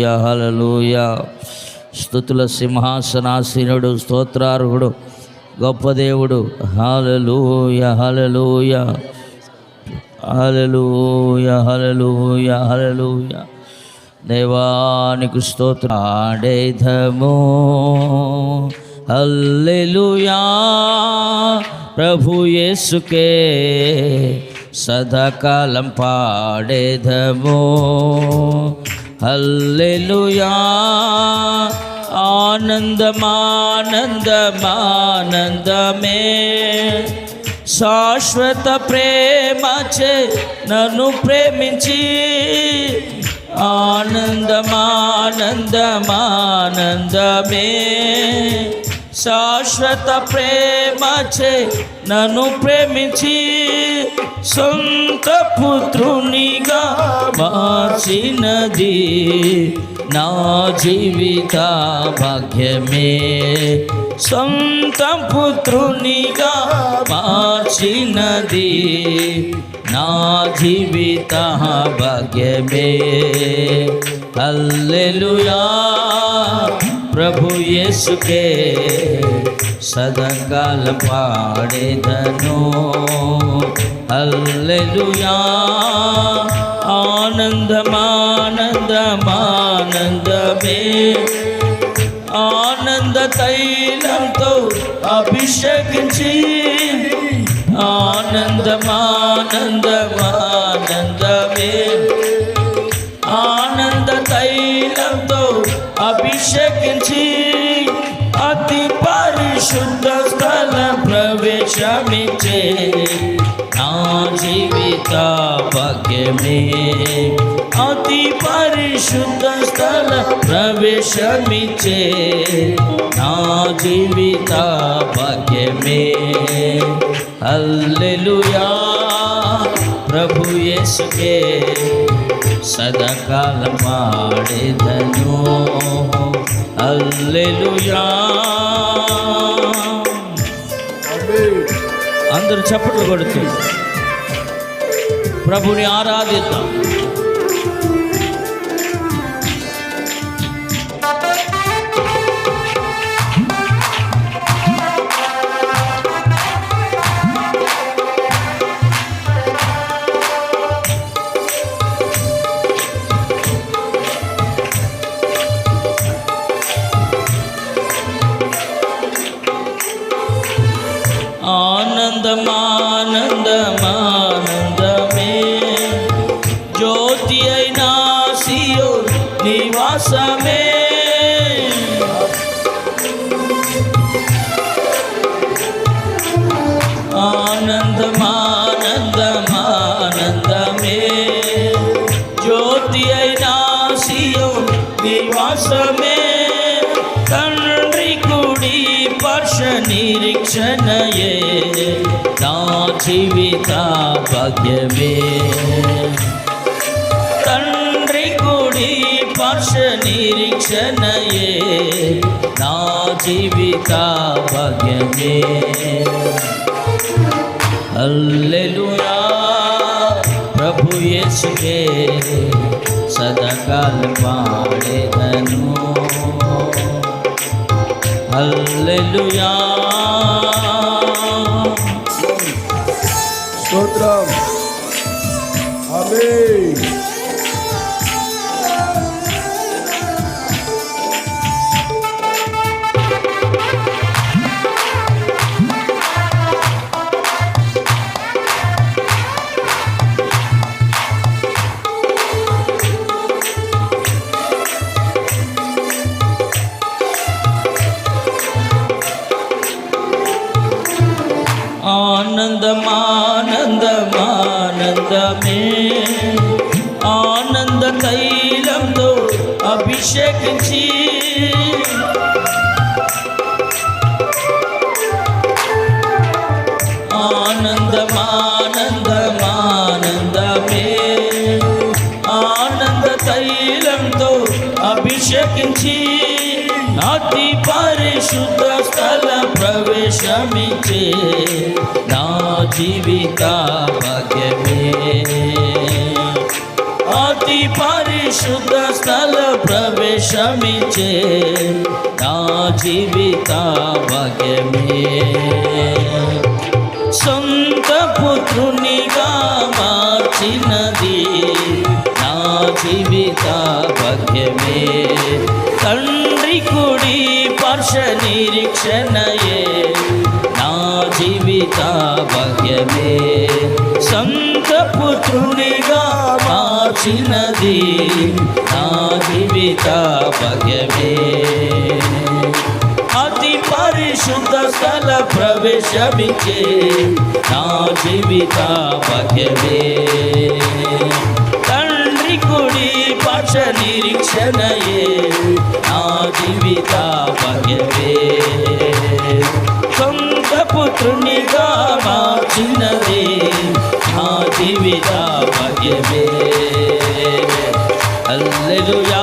హలలుయ హలలుయ స్థుతుల సింహాసనాసీనుడు స్తోత్రార్హుడు గొప్ప దేవుడు. హలలుయ హలలుయ హలలుయ హలలుయ హలలుయ దేవానికి స్తోత్ర. ఆడేధము హల్లెలూయా. ప్రభు యేసుకే సదాకాలం పాడేదము. హల్లెలూయా. ఆనందమానందమానందమే. శాశ్వత ప్రేమచే నన్ను ప్రేమించి. ఆనందమానందమానందమే. శాశ్వత ప్రేమచే నన్ను ప్రేమించి సొంత పుత్రునిగా మార్చినది. నా జీవిత భాగ్యమే. సొంత పుత్రునిగా మార్చినది. నా జీవిత భాగ్యమే. అల్లెలుయా ప్రభు యేసుకే సదకాల పాడేదను. అల్లెలుయా ఆనందమానందమానందమే. ఆనంద తైలంతో అభిషేకించి ఆనందమానందమా అభిషేకించి అతి పరిశుద్ధ స్థల ప్రవేశమిచ్చే నా జీవిత భాగ్యమే. అతి పరిశుద్ధ స్థల ప్రవేశమిచ్చే నా జీవిత భాగ్యమే. అల్లెలుయా ప్రభు యేసుకే సదాకాలం పాడేదను అల్లెలుయా అందరూ చప్పట్లు కొడుతూ. ప్రభుని ఆరాధిద్దాం. జీవిత భాగ్యమే తండ్రి కుడి పర్ష నిరీక్షణయే నా జీవిత భాగ్యమే హల్లెలూయా ప్రభు యేసుకే సదాకాల పాడేదను. హల్లెలూయా స్తోత్రం పాదమే. ఆనంద తైలంతో అభిషేకించి. ఆనందమానందమానందమే. ఆనంద తైలంతో అభిషేకించి. నాటి పరిశుద్ధ స్థల ప్రవేశమిచ్చే నా జీవిత భాగ్యమే. అతి పరిశుద్ధ స్థల ప్రవేశమిచ్చే నా జీవిత భాగ్యమే. సొంత పుత్రునిగా మార్చినది జీవిత భాగ్యమే తండ్రి కుడి పర్ష నిరీక్షణయే నా జీవిత భాగ్యమే సంత పుత్రునిగా మార్చినది నా జీవిత భాగ్యమే అతి పరిశుద్ధ స్థల ప్రవేశమిచ్చే నా జీవిత భాగ్యమే తండ్రి కుడి పక్ష నిరీక్షణయే నా జీవిత భాగ్యమే సొంత పుత్రునిగా మార్చినది నా జీవిత భాగ్యమే అల్లెలుయా.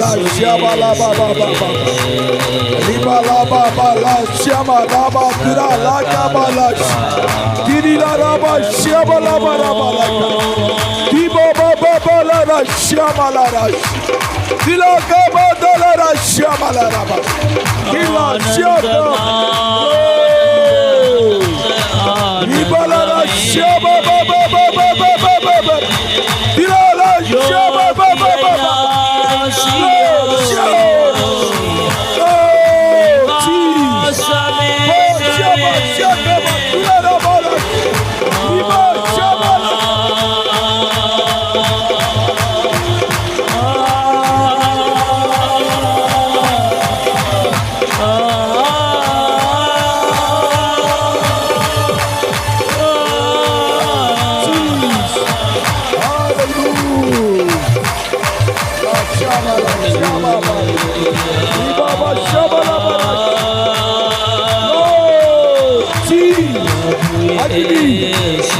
la shaba la ba ba ba ba riba la ba ba la shaba la ba kira la ka ba ba ba ba ba ba ba ba dila ka ba da la la shaba la la ba ba ba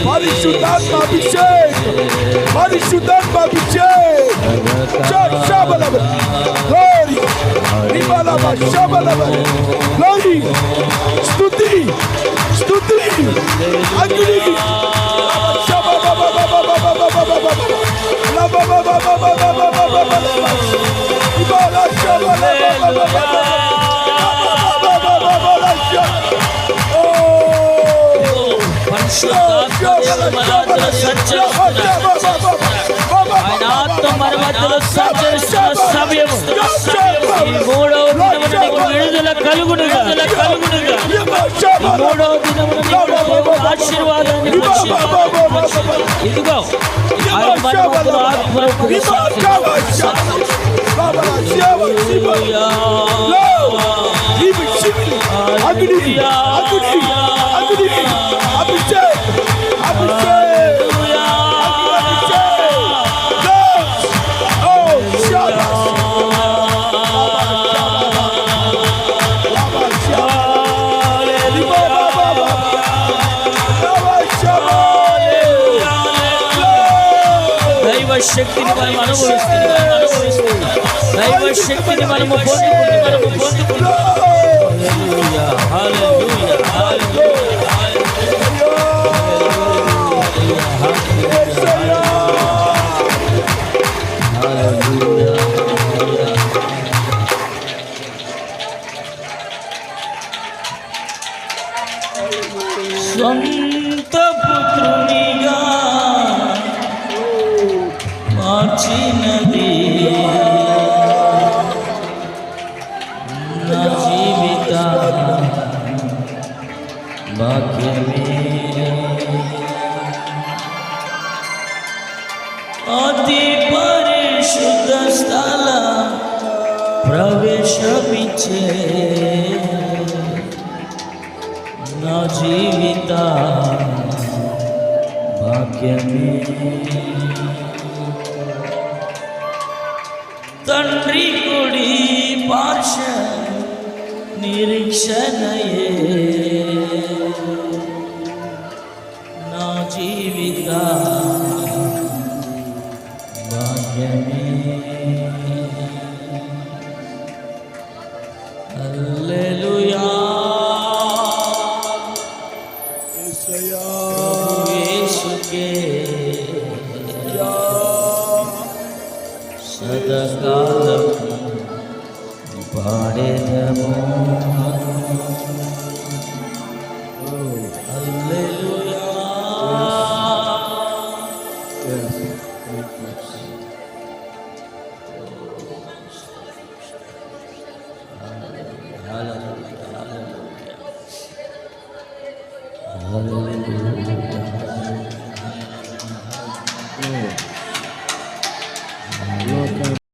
പരിശുദ്ധാത്മ അഭിഷേകം പരിശുദ്ധാത്മ അഭിഷേകം Glory, Ribalaba, Shabalaba, Glory, Stuti, Stuti, Agri, Shabalaba, Laba, Laba, Laba, Laba, Laba, Laba, Laba, Laba, Laba, Laba, Laba, నీకు విడుదల కలుగునుగా కలుగునుగా ఈ మూడవ దినమున నీకు దేవుని ఆశీర్వాదాన్ని వర్షించును. ఇదిగో ఆయన మన మధ్యలో ఆత్మను కురిపిస్తున్నాడు. అగ్ని అగ్ని అగ్ని దైవ శక్తిని మనం అనుభవిస్తున్నాం అనుభవిస్తున్నాం. దైవ శక్తిని మనము పొందుకుంటే మనము పొందుకుంటాం హల్లెలూయా, ప్రవేశమిచ్చే నా జీవిత భాగ్యమే తండ్రి కుడి పార్ష నిరీక్షణయే నా జీవిత